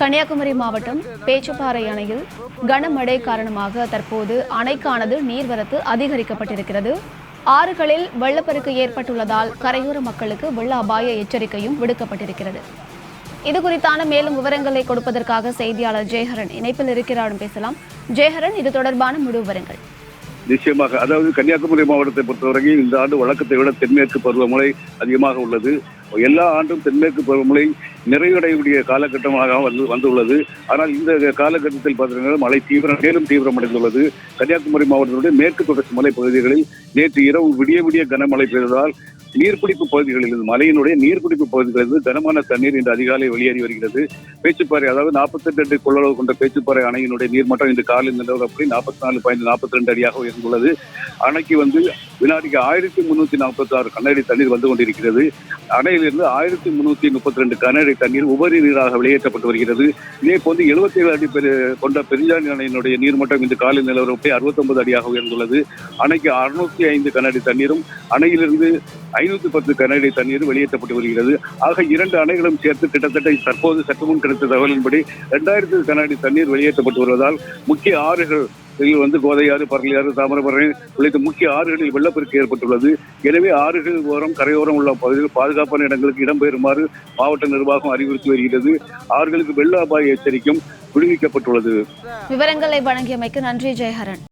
கன்னியாகுமரி மாவட்டம் பேச்சுப்பாறை அணையில் கனமழை காரணமாக தற்போது அணைக்கானது நீர்வரத்து அதிகரிக்கப்பட்டிருக்கிறது. ஆறுகளில் வெள்ளப்பெருக்கு ஏற்பட்டுள்ளதால் கரையோர மக்களுக்கு வெள்ள அபாய எச்சரிக்கையும் விடுக்கப்பட்டிருக்கிறது. இது குறித்தான மேலும் விவரங்களை கொடுப்பதற்காக செய்தியாளர் ஜெயஹரன் இணைப்பில் இருக்கிறாரும் பேசலாம். ஜெயஹரன் இது தொடர்பான முழு விவரங்கள். நிச்சயமாக அதாவது கன்னியாகுமரி மாவட்டத்தை பொறுத்தவரைக்கும் இந்த ஆண்டு வழக்கத்தை விட தென்மேற்கு பருவமழை அதிகமாக உள்ளது. எல்லா ஆண்டும் தென்மேற்கு பருவமழை நிறைவடையக்கூடிய காலகட்டமாக வந்து வந்துள்ளது. ஆனால் இந்த காலகட்டத்தில் பார்த்தீங்கன்னா மழை தீவிரம் மேலும் தீவிரமடைந்துள்ளது. கன்னியாகுமரி மாவட்டத்தினுடைய மேற்கு தொடர்ச்சி மலை பகுதிகளில் நேற்று இரவு விடிய விடிய கனமழை பெய்ததால் நீர்பிடிப்பு பகுதிகளில் இருந்து மலையினுடைய நீர்பிடிப்பு பகுதிகளிலிருந்து கனமான தண்ணீர் இன்று அதிகாலை வெளியேறி வருகிறது. பேச்சுப்பாறை அதாவது நாற்பத்தி ரெண்டு கொள்ளளவு கொண்ட பேச்சுப்பாறை அணையினுடைய நீர்மட்டம் இன்று காலை நிலவரப்படி நாற்பத்தி நாலு பாயிண்ட் நாற்பத்தி ரெண்டு அடியாக உயர்ந்துள்ளது. அணைக்கு வந்து வினாடிக்கு ஆயிரத்தி முன்னூத்தி நாற்பத்தி ஆறு கனஅடி தண்ணீர் வந்து கொண்டிருக்கிறது. அணையிலிருந்து ஆயிரத்தி முன்னூத்தி முப்பத்தி ரெண்டு கனஅடி தண்ணீர் உபரி நீராக வெளியேற்றப்பட்டு வருகிறது. இதே போன்று எழுபத்தி ஏழு அடி கொண்ட பெருஞ்சாணி அணையினுடைய நீர்மட்டம் இன்று காலை நிலவரப்படி அறுபத்தொன்பது அடியாக உயர்ந்துள்ளது. அணைக்கு அறுநூத்தி ஐந்து கனஅடி தண்ணீரும் அணையிலிருந்து ஐநூத்தி பத்து கனஅடி தண்ணீர் வெளியேற்றப்பட்டு வருகிறது. ஆக இரண்டு அணைகளும் சேர்த்து கிட்டத்தட்ட தற்போது சற்று முன் கிடைத்த தகவலின்படி இரண்டாயிரத்து கனஅடி தண்ணீர் வெளியேற்றப்பட்டு வருவதால் முக்கிய ஆறுகள் இதில் வந்து கோதையாறு பரளியாறு தாமிரபரணி உள்ளிட்ட முக்கிய ஆறுகளில் வெள்ளப்பெருக்கு ஏற்பட்டுள்ளது. எனவே ஆறுகள் ஓரம் கரையோரம் உள்ள பகுதியில் பாதுகாப்பான இடங்களுக்கு இடம்பெறுமாறு மாவட்ட நிர்வாகம் அறிவுறுத்தி வருகிறது. ஆறுகளுக்கு வெள்ள அபாய எச்சரிக்கையும் விடுவிக்கப்பட்டுள்ளது. விவரங்களை வழங்கியமைக்கு நன்றி ஜெயஹரன்.